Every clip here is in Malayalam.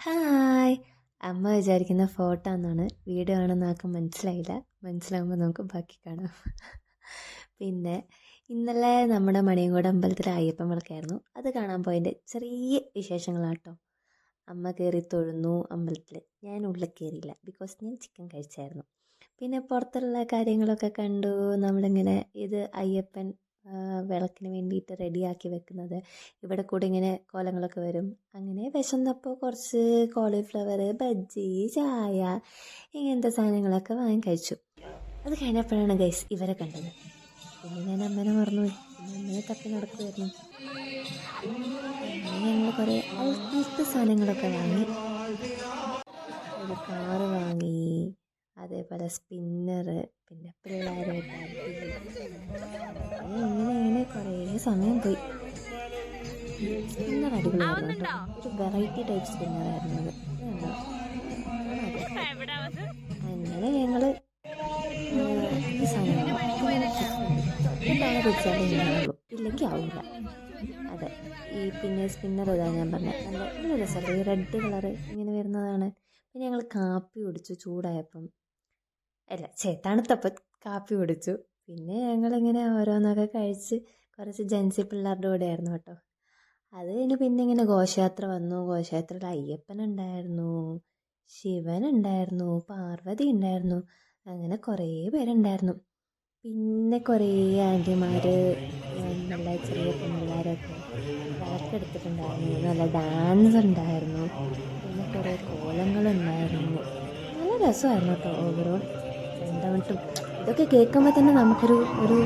ഹായ്. അമ്മ വിചാരിക്കുന്ന ഫോട്ടോ എന്നാണ് വീഡിയോ ആണെന്ന് ആൾക്ക് മനസ്സിലായില്ല. മനസ്സിലാകുമ്പോൾ നമുക്ക് ബാക്കി കാണാം. പിന്നെ ഇന്നലെ നമ്മുടെ മണിയങ്കോട് അമ്പലത്തിൽ അയ്യപ്പൻ വിളക്കായിരുന്നു. അത് കാണാൻ പോയതിന്റെ ചെറിയ വിശേഷങ്ങളാട്ടോ. അമ്മ കയറി തൊഴുന്നു അമ്പലത്തിൽ ഞാൻ ഉള്ളിൽ കയറിയില്ല. ബിക്കോസ് ഞാൻ ചിക്കൻ കഴിച്ചായിരുന്നു. പിന്നെ പുറത്തുള്ള കാര്യങ്ങളൊക്കെ കണ്ടു. നമ്മളിങ്ങനെ ഇത് അയ്യപ്പൻ വിളക്കിന് വേണ്ടിയിട്ട് റെഡിയാക്കി വെക്കുന്നത്. ഇവിടെ കൂടെ ഇങ്ങനെ കോലങ്ങളൊക്കെ വരും. അങ്ങനെ വിശന്നപ്പോൾ കുറച്ച് കോളിഫ്ലവർ ബജ്ജി ചായ ഇങ്ങനത്തെ സാധനങ്ങളൊക്കെ വാങ്ങി കഴിച്ചു. അത് കഴിഞ്ഞപ്പോഴാണ് ഗൈസ് ഇവരെ കണ്ടത്. പിന്നെ ഞാൻ അമ്മേനെ മറന്നു അമ്മേനെ തപ്പി നടക്കുമായിരുന്നു ഞങ്ങൾ കുറേ അൽപ്പ സാധനങ്ങളൊക്കെ വാങ്ങി. ഒരു കാറ് വാങ്ങി. അതേപോലെ സ്പിന്നറ് പിന്നെ പിള്ളേരായിട്ട് സമയം പോയി. സ്പിന്നർ അടിപൊളിയായിരുന്നു കേട്ടോ. ഒരു വെറൈറ്റി ടൈപ്പ് സ്പിന്നർ ആയിരുന്നു അത്. അങ്ങനെ ഇതാണ് പിടിച്ചാലേ ഇങ്ങനെയുള്ളൂ ഇല്ലെങ്കിൽ ആവില്ല അതെ. ഈ പിന്നെ സ്പിന്നർ ഇതാ ഞാൻ പറഞ്ഞത് നല്ല നല്ല രസമല്ലേ ഈ റെഡ് കളറ് ഇങ്ങനെ വരുന്നതാണ്. പിന്നെ ഞങ്ങൾ കാപ്പി കുടിച്ചു ചൂടായപ്പം. അല്ല ചേ തണുത്തപ്പം കാപ്പി കുടിച്ചു. പിന്നെ ഞങ്ങളിങ്ങനെ ഓരോന്നൊക്കെ കഴിച്ച് കുറച്ച് ജെൻസി പിള്ളേരുടെ കൂടെ ആയിരുന്നു കേട്ടോ. അത് കഴിഞ്ഞ് പിന്നെ ഇങ്ങനെ ഘോഷയാത്ര വന്നു. ഘോഷയാത്രയിൽ അയ്യപ്പൻ ഉണ്ടായിരുന്നു ശിവൻ ഉണ്ടായിരുന്നു പാർവതി ഉണ്ടായിരുന്നു അങ്ങനെ കുറേ പേരുണ്ടായിരുന്നു. പിന്നെ കുറേ ആന്റിമാർ നല്ല ചെറിയ പെൺപിള്ളേരൊക്കെ വിളക്കെടുത്തിട്ടുണ്ടായിരുന്നു നല്ല ഡാൻസ് ഉണ്ടായിരുന്നു പിന്നെ കുറേ കോലങ്ങളുണ്ടായിരുന്നു നല്ല രസമായിരുന്നു കേട്ടോ. ഓവറോൾ. എന്താ ഇതൊക്കെ കേൾക്കുമ്പോൾ തന്നെ നമുക്കൊരു ഒരു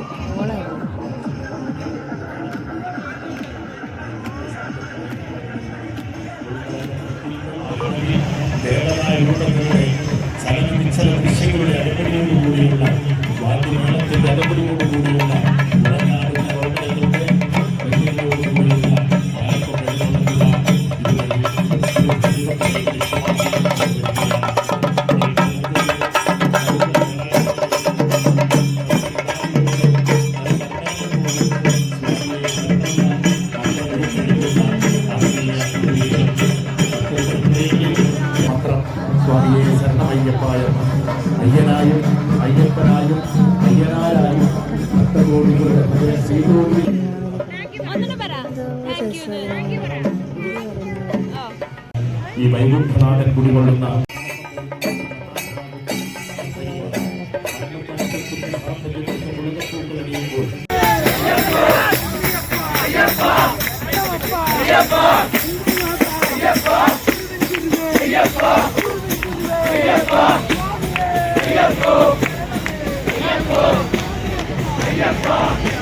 అడుగుతున్నాయి సగల పిచ్చల కృష్ణుడి అడుగుడు మూడి ఉన్న వాటి మనకు అడుగుడు మూడి ఉన్న Thank you. സ്വാമിയെ ശരണമയ്യപ്പായ അയ്യനായും അയ്യപ്പനായും അയ്യനാരായും ഭക്തകോടികളുടെ ഹൃദയ ശ്രീകോടി ഈ വൈകുണ്ഠനാഥൻ കുടികൊള്ളുന്ന Yes, sir. Yes, sir.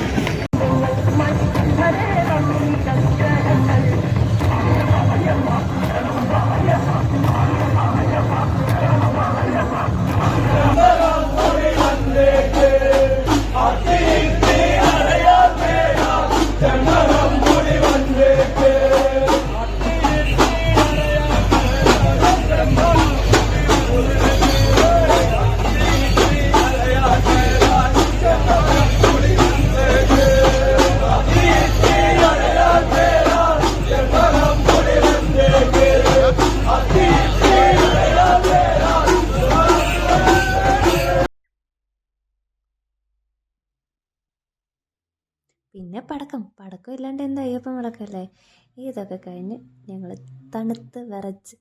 പിന്നെ പടക്കം. പടക്കം ഇല്ലാണ്ട് എന്താ അയ്യപ്പൻ വിളക്കല്ലേ? ഇതൊക്കെ കഴിഞ്ഞ് ഞങ്ങൾ തണുത്ത് വിറച്ച്